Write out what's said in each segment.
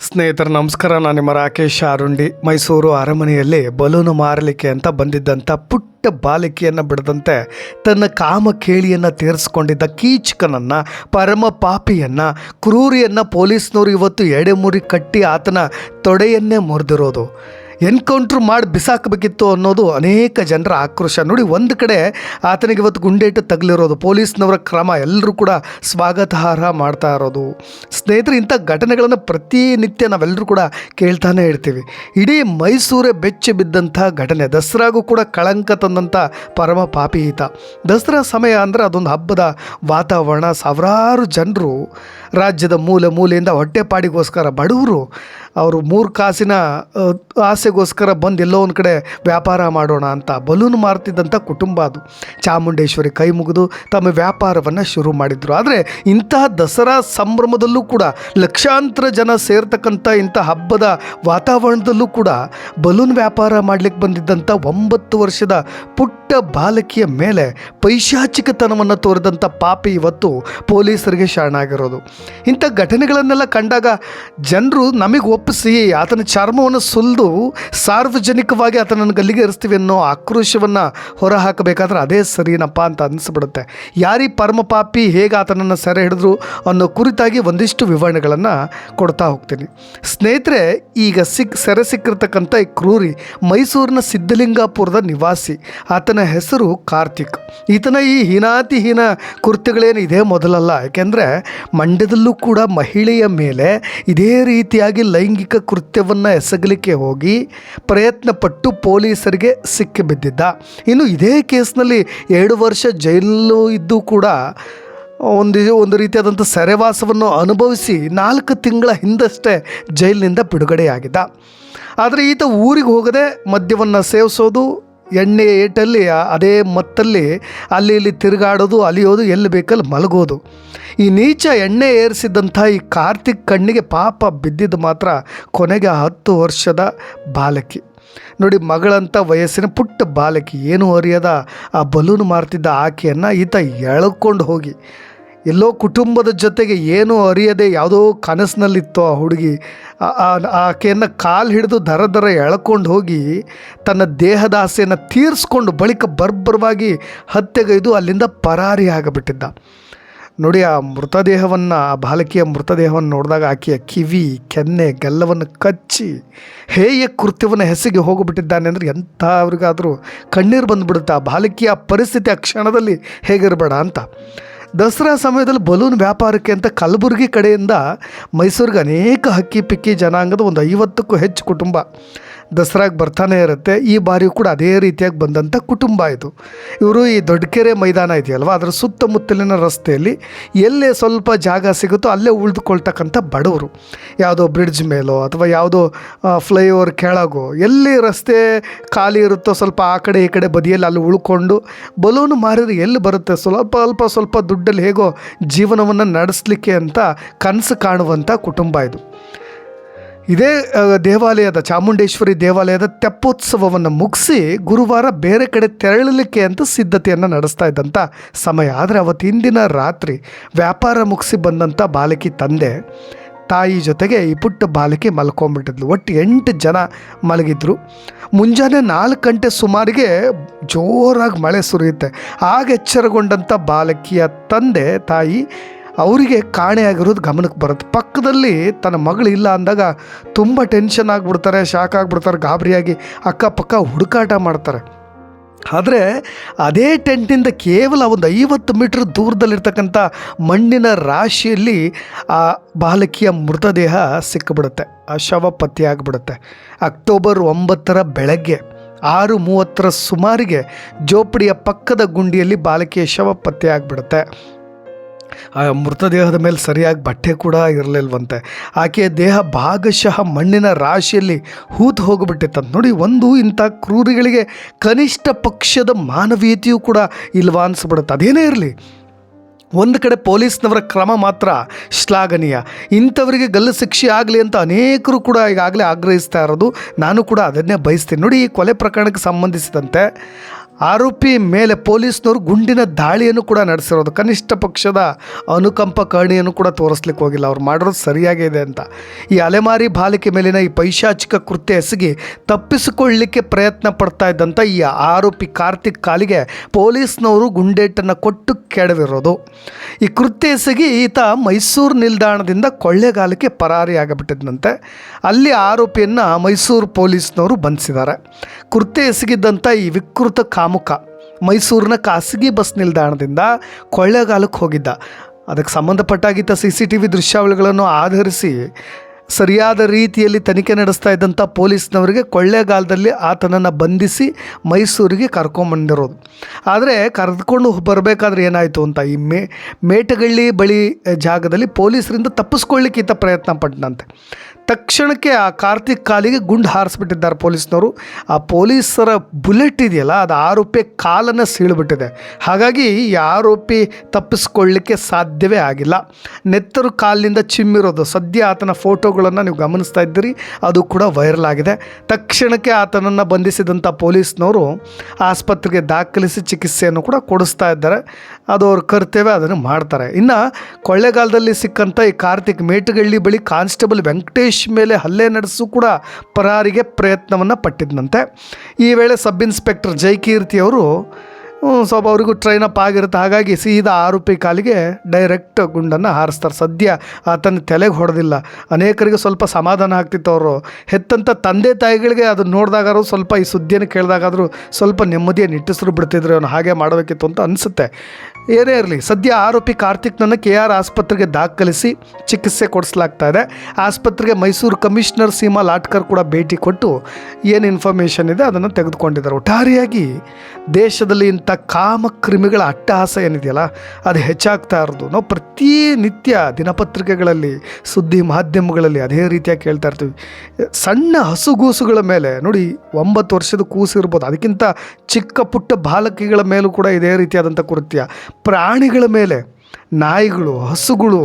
ಸ್ನೇಹಿತರು, ನಮಸ್ಕಾರ. ನಾನು ನಿಮ್ಮ ರಾಕೇಶ್ ಅರುಂಡಿ ಮೈಸೂರು ಅರಮನೆಯಲ್ಲಿ ಬಲೂನು ಮಾರಲಿಕ್ಕೆ ಅಂತ ಬಂದಿದ್ದಂಥ ಪುಟ್ಟ ಬಾಲಿಕೆಯನ್ನು ಬಿಡದಂತೆ ತನ್ನ ಕಾಮ ಕೇಳಿಯನ್ನು ತೀರಿಸ್ಕೊಂಡಿದ್ದ ಕೀಚಕನನ್ನು, ಪರಮ ಪಾಪಿಯನ್ನು, ಕ್ರೂರಿಯನ್ನು ಪೊಲೀಸ್ನವರು ಇವತ್ತು ಎಡೆಮುರಿ ಕಟ್ಟಿ ಆತನ ತೊಡೆಯನ್ನೇ ಮುರಿದಿರೋದು. ಎನ್ಕೌಂಟ್ರ್ ಮಾಡಿ ಬಿಸಾಕಬೇಕಿತ್ತು ಅನ್ನೋದು ಅನೇಕ ಜನರ ಆಕ್ರೋಶ. ನೋಡಿ, ಒಂದು ಕಡೆ ಆತನಿಗೆ ಇವತ್ತು ಗುಂಡೇಟು ತಗಲಿರೋದು, ಪೊಲೀಸ್ನವರ ಕ್ರಮ ಎಲ್ಲರೂ ಕೂಡ ಸ್ವಾಗತಾರ್ಹ ಮಾಡ್ತಾ ಇರೋದು. ಸ್ನೇಹಿತರೆ, ಇಂಥ ಘಟನೆಗಳನ್ನು ಪ್ರತಿನಿತ್ಯ ನಾವೆಲ್ಲರೂ ಕೂಡ ಕೇಳ್ತಾನೆ ಇರ್ತೀವಿ. ಇಡೀ ಮೈಸೂರೇ ಬೆಚ್ಚಿ ಬಿದ್ದಂಥ ಘಟನೆ, ದಸರಾಗೂ ಕೂಡ ಕಳಂಕ ತಂದಂಥ ಪರಮ ಪಾಪಿ ಈತ ದಸರಾ ಸಮಯ ಅಂದರೆ ಅದೊಂದು ಹಬ್ಬದ ವಾತಾವರಣ. ಸಾವಿರಾರು ಜನರು ರಾಜ್ಯದ ಮೂಲೆ ಮೂಲೆಯಿಂದ ಹೊಟ್ಟೆಪಾಡಿಗೋಸ್ಕರ ಬಡವರು ಅವರು ಮೂರು ಕಾಸಿನ ಆಸೆಗೋಸ್ಕರ ಬಂದು ಎಲ್ಲೋ ಒಂದು ಕಡೆ ವ್ಯಾಪಾರ ಮಾಡೋಣ ಅಂತ ಬಲೂನ್ ಮಾರ್ತಿದ್ದಂಥ ಕುಟುಂಬ ಅದು. ಚಾಮುಂಡೇಶ್ವರಿ ಕೈ ಮುಗಿದು ತಮ್ಮ ವ್ಯಾಪಾರವನ್ನು ಶುರು ಮಾಡಿದರು. ಆದರೆ ಇಂತಹ ದಸರಾ ಸಂಭ್ರಮದಲ್ಲೂ ಕೂಡ, ಲಕ್ಷಾಂತರ ಜನ ಸೇರ್ತಕ್ಕಂಥ ಇಂಥ ಹಬ್ಬದ ವಾತಾವರಣದಲ್ಲೂ ಕೂಡ ಬಲೂನ್ ವ್ಯಾಪಾರ ಮಾಡಲಿಕ್ಕೆ ಬಂದಿದ್ದಂಥ ಒಂಬತ್ತು ವರ್ಷದ ಪುಟ್ಟ ಬಾಲಕಿಯ ಮೇಲೆ ಪೈಶಾಚಿಕತನವನ್ನು ತೋರಿದಂಥ ಪಾಪಿ ಇವತ್ತು ಪೊಲೀಸರಿಗೆ ಶರಣಾಗಿರೋದು. ಇಂಥ ಘಟನೆಗಳನ್ನೆಲ್ಲ ಕಂಡಾಗ ಜನರು ನಮಗೆ ಒಪ್ಪಿಸಿ ಆತನ ಚರ್ಮವನ್ನು ಸುಲಿದು ಸಾರ್ವಜನಿಕವಾಗಿ ಆತನನ್ನು ಗಲ್ಲಿಗೆ ಇರಿಸ್ತೀವಿ ಅನ್ನೋ ಆಕ್ರೋಶವನ್ನು ಹೊರಹಾಕಬೇಕಾದ್ರೆ ಅದೇ ಸರಿನಪ್ಪ ಅಂತ ಅನಿಸ್ಬಿಡುತ್ತೆ. ಯಾರಿ ಪರಮ ಪಾಪಿ ಹೇಗೆ ಆತನನ್ನು ಸೆರೆ ಹಿಡಿದ್ರು ಅನ್ನೋ ಕುರಿತಾಗಿ ಒಂದಿಷ್ಟು ವಿವರಣೆಗಳನ್ನು ಕೊಡ್ತಾ ಹೋಗ್ತೀನಿ. ಸ್ನೇಹಿತರೆ, ಈಗ ಸಿಕ್ ಸೆರೆ ಸಿಕ್ಕಿರ್ತಕ್ಕಂಥ ಈ ಕ್ರೂರಿ ಮೈಸೂರಿನ ಸಿದ್ಧಲಿಂಗಾಪುರದ ನಿವಾಸಿ, ಆತನ ಹೆಸರು ಕಾರ್ತಿಕ್. ಈತನ ಈ ಹೀನಾತಿಹೀನ ಕೃತ್ಯಗಳೇನು ಇದೇ ಮೊದಲಲ್ಲ. ಯಾಕೆಂದರೆ ಮಂಡ್ಯದಲ್ಲೂ ಕೂಡ ಮಹಿಳೆಯ ಮೇಲೆ ಇದೇ ರೀತಿಯಾಗಿ ಲೈಂಗಿಕ ಕೃತ್ಯವನ್ನು ಎಸಗಲಿಕ್ಕೆ ಹೋಗಿ ಪ್ರಯತ್ನ ಪಟ್ಟು ಪೊಲೀಸರಿಗೆ ಸಿಕ್ಕಿಬಿದ್ದಿದ್ದ ಇನ್ನು ಇದೇ ಕೇಸ್ನಲ್ಲಿ ಎರಡು ವರ್ಷ ಜೈಲು ಇದ್ದು ಕೂಡ ಒಂದು ಒಂದು ರೀತಿಯಾದಂಥ ಸೆರೆವಾಸವನ್ನು ಅನುಭವಿಸಿ ನಾಲ್ಕು ತಿಂಗಳ ಹಿಂದಷ್ಟೇ ಜೈಲಿನಿಂದ ಬಿಡುಗಡೆಯಾಗಿದ್ದ. ಆದರೆ ಈತ ಊರಿಗೆ ಹೋಗದೆ ಮದ್ಯವನ್ನು ಸೇವಿಸೋದು ಎಣ್ಣೆ ಏಟಲ್ಲಿ ಅದೇ ಮತ್ತಲ್ಲಿ, ಅಲ್ಲಿ ಇಲ್ಲಿ ತಿರುಗಾಡೋದು, ಅಲಿಯೋದು, ಎಲ್ಲಿ ಬೇಕಲ್ಲಿ ಮಲಗೋದು. ಈ ನೀಚ ಎಣ್ಣೆ ಏರಿಸಿದಂಥ ಈ ಕಾರ್ತಿಕ್ ಕಣ್ಣಿಗೆ ಪಾಪ ಬಿದ್ದಿದ್ದು ಮಾತ್ರ ಕೊನೆಗೆ ಹತ್ತು ವರ್ಷದ ಬಾಲಕಿ. ನೋಡಿ, ಮಗಳಂಥ ವಯಸ್ಸಿನ ಪುಟ್ಟ ಬಾಲಕಿ, ಏನು ಅರಿಯದ, ಆ ಬಲೂನ್ ಮಾರ್ತಿದ್ದ ಆಕೆಯನ್ನು ಈತ ಎಳ್ಕೊಂಡು ಹೋಗಿ ಎಲ್ಲೋ ಕುಟುಂಬದ ಜೊತೆಗೆ ಏನೂ ಅರಿಯದೆ ಯಾವುದೋ ಕನಸಿನಲ್ಲಿತ್ತು ಆ ಹುಡುಗಿ. ಆಕೆಯನ್ನು ಕಾಲು ಹಿಡಿದು ದರ ದರ ಎಳ್ಕೊಂಡು ಹೋಗಿ ತನ್ನ ದೇಹದ ಆಸೆಯನ್ನು ತೀರಿಸ್ಕೊಂಡು ಬಳಿಕ ಬರ್ಬರವಾಗಿ ಹತ್ಯೆಗೈದು ಅಲ್ಲಿಂದ ಪರಾರಿ ಆಗಿಬಿಟ್ಟಿದ್ದ. ನೋಡಿ ಆ ಮೃತದೇಹವನ್ನು, ಆ ಬಾಲಕಿಯ ಮೃತದೇಹವನ್ನು ನೋಡಿದಾಗ ಆಕೆಯ ಕಿವಿ, ಕೆನ್ನೆ, ಗೆಲ್ಲವನ್ನು ಕಚ್ಚಿ ಹೇಯ ಕೃತ್ಯವನ್ನು ಹೆಸಗೆ ಹೋಗಿಬಿಟ್ಟಿದ್ದಾನೆ ಅಂದರೆ ಎಂಥವ್ರಿಗಾದರೂ ಕಣ್ಣೀರು ಬಂದುಬಿಡುತ್ತೆ. ಆ ಬಾಲಕಿಯ ಪರಿಸ್ಥಿತಿ ಆ ಕ್ಷಣದಲ್ಲಿ ಹೇಗಿರಬೇಡ ಅಂತ. ದಸರಾ ಸಮಯದಲ್ಲಿ ಬಲೂನ್ ವ್ಯಾಪಾರಕ್ಕೆ ಅಂತ ಕಲಬುರಗಿ ಕಡೆಯಿಂದ ಮೈಸೂರಿಗೆ ಅನೇಕ ಹಕ್ಕಿ ಪಿಕ್ಕಿ ಜನಾಂಗದ ಒಂದು ಐವತ್ತಕ್ಕೂ ಹೆಚ್ಚು ಕುಟುಂಬ. ದಸರಾಗೆ ಬರ್ತಾನೆ ಇರುತ್ತೆ. ಈ ಬಾರಿಯೂ ಕೂಡ ಅದೇ ರೀತಿಯಾಗಿ ಬಂದಂಥ ಕುಟುಂಬ ಇದು. ಇವರು ಈ ದೊಡ್ಡಕೆರೆ ಮೈದಾನ ಇದೆಯಲ್ವ? ಅದರ ಸುತ್ತಮುತ್ತಲಿನ ರಸ್ತೆಯಲ್ಲಿ ಎಲ್ಲೇ ಸ್ವಲ್ಪ ಜಾಗ ಸಿಗುತ್ತೋ ಅಲ್ಲೇ ಉಳಿದುಕೊಳ್ತಕ್ಕಂಥ ಬಡವರು. ಯಾವುದೋ ಬ್ರಿಡ್ಜ್ ಮೇಲೋ ಅಥವಾ ಯಾವುದೋ ಫ್ಲೈಓವರ್ ಕೆಳಗೋ ಎಲ್ಲಿ ರಸ್ತೆ ಖಾಲಿ ಇರುತ್ತೋ ಸ್ವಲ್ಪ ಆ ಕಡೆ ಈ ಕಡೆ ಬದಿಯಲ್ಲಿ ಅಲ್ಲಿ ಉಳ್ಕೊಂಡು ಬಲೂನು ಮಾರಿದ್ರೆ ಎಲ್ಲಿ ಬರುತ್ತೆ? ಸ್ವಲ್ಪ ಅಲ್ಪ ಸ್ವಲ್ಪ ದುಡ್ಡಲ್ಲಿ ಹೇಗೋ ಜೀವನವನ್ನು ನಡೆಸಲಿಕ್ಕೆ ಅಂತ ಕನಸು ಕಾಣುವಂಥ ಕುಟುಂಬ ಇದು. ಇದೇ ದೇವಾಲಯದ, ಚಾಮುಂಡೇಶ್ವರಿ ದೇವಾಲಯದ ತೆಪ್ಪೋತ್ಸವವನ್ನು ಮುಗಿಸಿ ಗುರುವಾರ ಬೇರೆ ಕಡೆ ತೆರಳಲಿಕ್ಕೆ ಅಂತ ಸಿದ್ಧತೆಯನ್ನು ನಡೆಸ್ತಾ ಇದ್ದಂಥ ಸಮಯ. ಆದರೆ ಅವತ್ತಿಂದಿನ ರಾತ್ರಿ ವ್ಯಾಪಾರ ಮುಗಿಸಿ ಬಂದಂಥ ಬಾಲಕಿ ತಂದೆ, ತಾಯಿ ಜೊತೆಗೆ ಈ ಪುಟ್ಟ ಬಾಲಕಿ ಮಲ್ಕೊಂಬಿಟ್ಟಿದ್ಲು ಒಟ್ಟು ಎಂಟು ಜನ ಮಲಗಿದ್ರು. ಮುಂಜಾನೆ ನಾಲ್ಕು ಗಂಟೆ ಸುಮಾರಿಗೆ ಜೋರಾಗಿ ಮಳೆ ಸುರಿಯುತ್ತೆ. ಆಗ ಎಚ್ಚರಗೊಂಡಂಥ ಬಾಲಕಿಯ ತಂದೆ, ತಾಯಿ ಅವರಿಗೆ ಕಾಣೆಯಾಗಿರೋದು ಗಮನಕ್ಕೆ ಬರುತ್ತೆ. ಪಕ್ಕದಲ್ಲಿ ತನ್ನ ಮಗಳು ಇಲ್ಲ ಅಂದಾಗ ತುಂಬ ಟೆನ್ಷನ್ ಆಗಿಬಿಡ್ತಾರೆ ಶಾಕ್ ಆಗಿಬಿಡ್ತಾರೆ, ಗಾಬರಿಯಾಗಿ ಅಕ್ಕಪಕ್ಕ ಹುಡುಕಾಟ ಮಾಡ್ತಾರೆ. ಆದರೆ ಅದೇ ಟೆಂಟಿಂದ ಕೇವಲ ಒಂದು ಐವತ್ತು ಮೀಟ್ರ್ ದೂರದಲ್ಲಿರ್ತಕ್ಕಂಥ ಮಣ್ಣಿನ ರಾಶಿಯಲ್ಲಿ ಆ ಬಾಲಕಿಯ ಮೃತದೇಹ ಸಿಕ್ಕಿಬಿಡುತ್ತೆ ಆ ಶವ ಪತ್ತೆಯಾಗ್ಬಿಡುತ್ತೆ ಅಕ್ಟೋಬರ್ ಒಂಬತ್ತರ ಬೆಳಗ್ಗೆ ಆರು ಮೂವತ್ತರ ಸುಮಾರಿಗೆ ಜೋಪಡಿಯ ಪಕ್ಕದ ಗುಂಡಿಯಲ್ಲಿ ಬಾಲಕಿಯ ಶವ ಪತ್ತೆಯಾಗ್ಬಿಡುತ್ತೆ ಆ ಮೃತದೇಹದ ಮೇಲೆ ಸರಿಯಾಗಿ ಬಟ್ಟೆ ಕೂಡ ಇರಲಿಲ್ವಂತೆ. ಆಕೆಯ ದೇಹ ಭಾಗಶಃ ಮಣ್ಣಿನ ರಾಶಿಯಲ್ಲಿ ಹೂತು ಹೋಗಿಬಿಟ್ಟಿತ್ತಂತ ನೋಡಿ, ಒಂದು ಇಂಥ ಕ್ರೂರಿಗಳಿಗೆ ಕನಿಷ್ಠ ಪಕ್ಷದ ಮಾನವೀಯತೆಯೂ ಕೂಡ ಇಲ್ವಾ ಅನಿಸ್ಬಿಡುತ್ತೆ. ಅದೇನೇ ಇರಲಿ, ಒಂದು ಕಡೆ ಪೊಲೀಸ್ನವರ ಕ್ರಮ ಮಾತ್ರ ಶ್ಲಾಘನೀಯ. ಇಂಥವರಿಗೆ ಗಲ್ಲು ಶಿಕ್ಷೆ ಆಗಲಿ ಅಂತ ಅನೇಕರು ಕೂಡ ಈಗಾಗಲೇ ಆಗ್ರಹಿಸ್ತಾ ಇರೋದು. ನಾನು ಕೂಡ ಅದನ್ನೇ ಬಯಸ್ತೀನಿ. ನೋಡಿ, ಈ ಕೊಲೆ ಪ್ರಕರಣಕ್ಕೆ ಸಂಬಂಧಿಸಿದಂತೆ ಆರೋಪಿ ಮೇಲೆ ಪೊಲೀಸ್ನವರು ಗುಂಡಿನ ದಾಳಿಯನ್ನು ಕೂಡ ನಡೆಸಿರೋದು. ಕನಿಷ್ಠ ಪಕ್ಷದ ಅನುಕಂಪ ಕರ್ಣಿಯನ್ನು ಕೂಡ ತೋರಿಸ್ಲಿಕ್ಕೆ ಹೋಗಿಲ್ಲ. ಅವ್ರು ಮಾಡಿರೋದು ಸರಿಯಾಗಿದೆ ಅಂತ. ಈ ಅಲೆಮಾರಿ ಬಾಲಿಕೆ ಮೇಲಿನ ಈ ಪೈಶಾಚಿಕ ಕೃತ್ಯ ಎಸಗಿ ತಪ್ಪಿಸಿಕೊಳ್ಳಲಿಕ್ಕೆ ಪ್ರಯತ್ನ ಪಡ್ತಾ ಇದ್ದಂಥ ಈ ಆರೋಪಿ ಕಾರ್ತಿಕ್ ಕಾಲಿಗೆ ಪೊಲೀಸ್ನವರು ಗುಂಡೇಟನ್ನು ಕೊಟ್ಟು ಕೆಡವಿರೋದು ಈ ಕೃತ್ಯ ಎಸಗಿ ಈತ ಮೈಸೂರು ನಿಲ್ದಾಣದಿಂದ ಕೊಳ್ಳೆಗಾಲಕ್ಕೆ ಪರಾರಿಯಾಗಬಿಟ್ಟಿದ್ದಂತೆ ಅಲ್ಲಿ ಆರೋಪಿಯನ್ನು ಮೈಸೂರು ಪೊಲೀಸ್ನವರು ಬಂಧಿಸಿದ್ದಾರೆ. ಕೃತ್ಯ ಎಸಗಿದ್ದಂಥ ಈ ವಿಕೃತ ಕಾಮುಕ ಮೈಸೂರಿನ ಖಾಸಗಿ ಬಸ್ ನಿಲ್ದಾಣದಿಂದ ಕೊಳ್ಳೆಗಾಲಕ್ಕೆ ಹೋಗಿದ್ದ. ಅದಕ್ಕೆ ಸಂಬಂಧಪಟ್ಟಾಗಿದ್ದ ಸಿ ಸಿ ಟಿ ವಿ ದೃಶ್ಯಾವಳಿಗಳನ್ನು ಆಧರಿಸಿ ಸರಿಯಾದ ರೀತಿಯಲ್ಲಿ ತನಿಖೆ ನಡೆಸ್ತಾ ಇದ್ದಂಥ ಪೊಲೀಸ್ನವರಿಗೆ ಕೊಳ್ಳೇಗಾಲದಲ್ಲಿ ಆತನನ್ನು ಬಂಧಿಸಿ ಮೈಸೂರಿಗೆ ಕರ್ಕೊಂಬಂದಿರೋದು ಆದರೆ ಕರೆದುಕೊಂಡು ಬರಬೇಕಾದ್ರೆ ಏನಾಯಿತು ಅಂತ ಈ ಮೇ, ಮೇಟಗಳ್ಳಿ ಬಳಿ ಜಾಗದಲ್ಲಿ ಪೊಲೀಸರಿಂದ ತಪ್ಪಿಸ್ಕೊಳ್ಳಿಕ್ಕೆ ಈತ ಪ್ರಯತ್ನ ಪಟ್ಟನಂತೆ ತಕ್ಷಣಕ್ಕೆ ಆ ಕಾರ್ತಿಕ್ ಕಾಲಿಗೆ ಗುಂಡು ಹಾರಿಸ್ಬಿಟ್ಟಿದ್ದಾರೆ ಪೊಲೀಸ್ನವರು. ಆ ಪೊಲೀಸರ ಬುಲೆಟ್ ಇದೆಯಲ್ಲ, ಅದು ಆರೋಪಿ ಕಾಲನ್ನು ಸೀಳ್ಬಿಟ್ಟಿದೆ. ಹಾಗಾಗಿ ಈ ಆರೋಪಿ ತಪ್ಪಿಸ್ಕೊಳ್ಳಿಕ್ಕೆ ಸಾಧ್ಯವೇ ಆಗಿಲ್ಲ. ನೆತ್ತರು ಕಾಲಿನಿಂದ ಚಿಮ್ಮಿರೋದು. ಸದ್ಯ ಆತನ ಫೋಟೋಗಳನ್ನು ನೀವು ಗಮನಿಸ್ತಾ ಇದ್ದೀರಿ ಅದು ಕೂಡ ವೈರಲ್ ಆಗಿದೆ. ತಕ್ಷಣಕ್ಕೆ ಆತನನ್ನು ಬಂಧಿಸಿದಂಥ ಪೊಲೀಸ್ನವರು ಆಸ್ಪತ್ರೆಗೆ ದಾಖಲಿಸಿ ಚಿಕಿತ್ಸೆಯನ್ನು ಕೂಡ ಕೊಡಿಸ್ತಾ ಇದ್ದಾರೆ. ಅದು ಅವ್ರ ಕರ್ತವ್ಯ ಅದನ್ನು ಮಾಡ್ತಾರೆ. ಇನ್ನು ಕೊಳ್ಳೇಗಾಲದಲ್ಲಿ ಸಿಕ್ಕಂಥ ಈ ಕಾರ್ತಿಕ್ ಮೇಟಗಳ್ಳಿ ಬಳಿ ಕಾನ್ಸ್ಟೇಬಲ್ ವೆಂಕಟೇಶ್ ಮೇಲೆ ಹಲ್ಲೆ ನಡೆಸು ಕೂಡ ಪರಾರಿಗೆ ಪ್ರಯತ್ನವನ್ನು ಪಟ್ಟಿದ್ದಂತೆ ಈ ವೇಳೆ ಸಬ್ ಇನ್ಸ್ಪೆಕ್ಟರ್ ಹ್ಮ್, ಸ್ವಲ್ಪ ಅವರಿಗೂ ಅಪ್ ಆಗಿರುತ್ತೆ. ಹಾಗಾಗಿ ಸೀದಾ ಆರೋಪಿ ಕಾಲಿಗೆ ಡೈರೆಕ್ಟ್ ಗುಂಡನ್ನು ಹಾರಿಸ್ತಾರೆ. ಸದ್ಯ ಆತನ ತಲೆಗೆ ಹೊಡೆದಿಲ್ಲ. ಅನೇಕರಿಗೆ ಸ್ವಲ್ಪ ಸಮಾಧಾನ ಆಗ್ತಿತ್ತು ಅವರು. ಹೆತ್ತಂಥ ತಂದೆ ತಾಯಿಗಳಿಗೆ ಅದು ನೋಡಿದಾಗಾದ್ರೂ ಸ್ವಲ್ಪ ಈ ಸುದ್ದಿಯನ್ನು ಕೇಳಿದಾಗಾದರೂ ಸ್ವಲ್ಪ ನೆಮ್ಮದಿಯ ನಿಟ್ಟಿಸ್ರು ಬಿಡ್ತಿದ್ರು. ಅವನು ಹಾಗೆ ಮಾಡಬೇಕಿತ್ತು ಅಂತ ಅನಿಸುತ್ತೆ. ಏನೇ ಇರಲಿ, ಸದ್ಯ ಆರೋಪಿ ಕಾರ್ತಿಕ್ನನ್ನು ಕೆ ಆರ್ ಆಸ್ಪತ್ರೆಗೆ ದಾಖಲಿಸಿ ಚಿಕಿತ್ಸೆ ಕೊಡಿಸಲಾಗ್ತಾ ಇದೆ. ಆಸ್ಪತ್ರೆಗೆ ಮೈಸೂರು ಕಮಿಷನರ್ ಸೀಮಾ ಲಾಟ್ಕರ್ ಕೂಡ ಭೇಟಿ ಕೊಟ್ಟು ಏನು ಇನ್ಫಾರ್ಮೇಷನ್ ಇದೆ ಅದನ್ನು ತೆಗೆದುಕೊಂಡಿದ್ದಾರೆ. ಒಟ್ಟಾರೆಯಾಗಿ ದೇಶದಲ್ಲಿ ಇಂಥ ಕಾಮಕ್ರಿಮಿಗಳ ಅಟ್ಟಹಾಸ ಏನಿದೆಯಲ್ಲ, ಅದು ಹೆಚ್ಚಾಗ್ತಾ ಇರೋದು ನಾವು ಪ್ರತಿನಿತ್ಯ ದಿನಪತ್ರಿಕೆಗಳಲ್ಲಿ, ಸುದ್ದಿ ಮಾಧ್ಯಮಗಳಲ್ಲಿ ಅದೇ ರೀತಿಯಾಗಿ ಕೇಳ್ತಾ ಇರ್ತೀವಿ. ಸಣ್ಣ ಹಸುಗೂಸುಗಳ ಮೇಲೆ, ನೋಡಿ, ಒಂಬತ್ತು ವರ್ಷದ ಕೂಸು ಇರ್ಬೋದು, ಅದಕ್ಕಿಂತ ಚಿಕ್ಕ ಪುಟ್ಟ ಬಾಲಕಿಗಳ ಮೇಲೂ ಕೂಡ ಇದೇ ರೀತಿಯಾದಂಥ ಕೃತ್ಯ. ಪ್ರಾಣಿಗಳ ಮೇಲೆ ನಾಯಿಗಳು ಹಸುಗಳು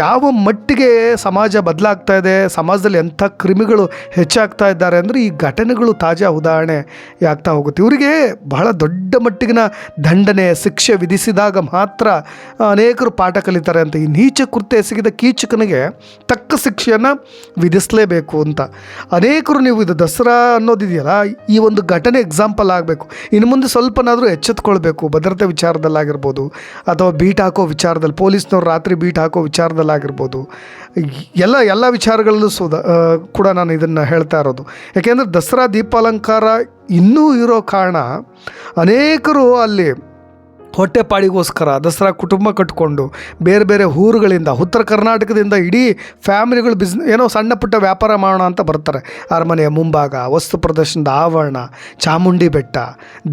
ಯಾವ ಮಟ್ಟಿಗೆ ಸಮಾಜ ಬದಲಾಗ್ತಾ ಇದೆ, ಸಮಾಜದಲ್ಲಿ ಎಂಥ ಕ್ರಿಮಿಗಳು ಹೆಚ್ಚಾಗ್ತಾ ಇದ್ದಾರೆ ಅಂದರೆ ಈ ಘಟನೆಗಳು ತಾಜಾ ಉದಾಹರಣೆ ಆಗ್ತಾ ಹೋಗುತ್ತೆ. ಇವರಿಗೆ ಬಹಳ ದೊಡ್ಡ ಮಟ್ಟಿಗಿನ ದಂಡನೆ, ಶಿಕ್ಷೆ ವಿಧಿಸಿದಾಗ ಮಾತ್ರ ಅನೇಕರು ಪಾಠ ಕಲಿತಾರೆ ಅಂತ. ಈ ನೀಚ ಕೃತ್ಯ ಎಸಗಿದ ಕೀಚಕನಿಗೆ ತಕ್ಕ ಶಿಕ್ಷೆಯನ್ನು ವಿಧಿಸಲೇಬೇಕು ಅಂತ. ಅನೇಕರು ನೀವು ಇದು ದಸರಾ ಅನ್ನೋದಿದೆಯಲ್ಲ, ಈ ಒಂದು ಘಟನೆ ಎಕ್ಸಾಂಪಲ್ ಆಗಬೇಕು. ಇನ್ನು ಮುಂದೆ ಸ್ವಲ್ಪನಾದರೂ ಎಚ್ಚೆತ್ಕೊಳ್ಬೇಕು, ಭದ್ರತೆ ವಿಚಾರದಲ್ಲಾಗಿರ್ಬೋದು, ಅಥವಾ ಬೀಟ್ ಹಾಕೋ ವಿಚಾರದಲ್ಲಿ, ಪೊಲೀಸ್ನವ್ರು ರಾತ್ರಿ ಬೀಟ್ ಹಾಕೋ ವಿಚಾರದಲ್ಲಾಗಿರ್ಬೋದು ಎಲ್ಲ ಎಲ್ಲ ವಿಚಾರಗಳಲ್ಲೂ ಸುದ ಕೂಡ ನಾನು ಇದನ್ನು ಹೇಳ್ತಾ ಇರೋದು. ಯಾಕೆಂದರೆ ದಸರಾ ದೀಪಾಲಂಕಾರ ಇನ್ನೂ ಇರೋ ಕಾರಣ ಅನೇಕರು ಅಲ್ಲಿ ಹೊಟ್ಟೆಪಾಡಿಗೋಸ್ಕರ ದಸರಾ ಕುಟುಂಬ ಕಟ್ಕೊಂಡು ಬೇರೆ ಬೇರೆ ಊರುಗಳಿಂದ, ಉತ್ತರ ಕರ್ನಾಟಕದಿಂದ ಇಡೀ ಫ್ಯಾಮಿಲಿಗಳು ಬಿಸ್ನೆ ಏನೋ ಸಣ್ಣ ಪುಟ್ಟ ವ್ಯಾಪಾರ ಮಾಡೋಣ ಅಂತ ಬರ್ತಾರೆ. ಅರಮನೆಯ ಮುಂಭಾಗ, ವಸ್ತು ಪ್ರದರ್ಶನದ ಆವರಣ, ಚಾಮುಂಡಿ ಬೆಟ್ಟ,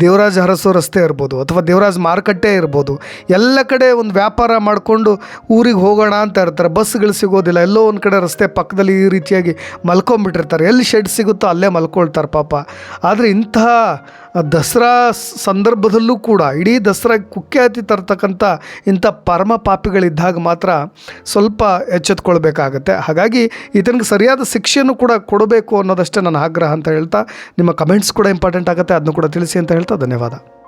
ದೇವರಾಜ ಅರಸು ರಸ್ತೆ ಇರ್ಬೋದು ಅಥವಾ ದೇವರಾಜ ಮಾರುಕಟ್ಟೆ ಇರ್ಬೋದು. ಎಲ್ಲ ಕಡೆ ಒಂದು ವ್ಯಾಪಾರ ಮಾಡಿಕೊಂಡು ಊರಿಗೆ ಹೋಗೋಣ ಅಂತ ಇರ್ತಾರೆ. ಬಸ್ಗಳು ಸಿಗೋದಿಲ್ಲ, ಎಲ್ಲೋ ಒಂದು ಕಡೆ ರಸ್ತೆ ಪಕ್ಕದಲ್ಲಿ ಈ ರೀತಿಯಾಗಿ ಮಲ್ಕೊಂಬಿಟ್ಟಿರ್ತಾರೆ. ಎಲ್ಲಿ ಶೆಡ್ ಸಿಗುತ್ತೋ ಅಲ್ಲೇ ಮಲ್ಕೊಳ್ತಾರೆ ಪಾಪ. ಆದರೆ ಇಂತಹ ದಸರಾ ಸಂದರ್ಭದಲ್ಲೂ ಕೂಡ, ಇಡೀ ದಸರಾ ಕುಖ್ಯಾತಿ ತರ್ತಕ್ಕಂಥ ಇಂಥ ಪರಮ ಪಾಪಿಗಳಿದ್ದಾಗ ಮಾತ್ರ ಸ್ವಲ್ಪ ಎಚ್ಚೆತ್ಕೊಳ್ಬೇಕಾಗತ್ತೆ. ಹಾಗಾಗಿ ಈತನಿಗೆ ಸರಿಯಾದ ಶಿಕ್ಷೆಯನ್ನು ಕೂಡ ಕೊಡಬೇಕು ಅನ್ನೋದಷ್ಟೇ ನನ್ನ ಆಗ್ರಹ ಅಂತ ಹೇಳ್ತಾ, ನಿಮ್ಮ ಕಮೆಂಟ್ಸ್ ಕೂಡ ಇಂಪಾರ್ಟೆಂಟ್ ಆಗುತ್ತೆ, ಅದನ್ನು ಕೂಡ ತಿಳಿಸಿ ಅಂತ ಹೇಳ್ತಾ, ಧನ್ಯವಾದ.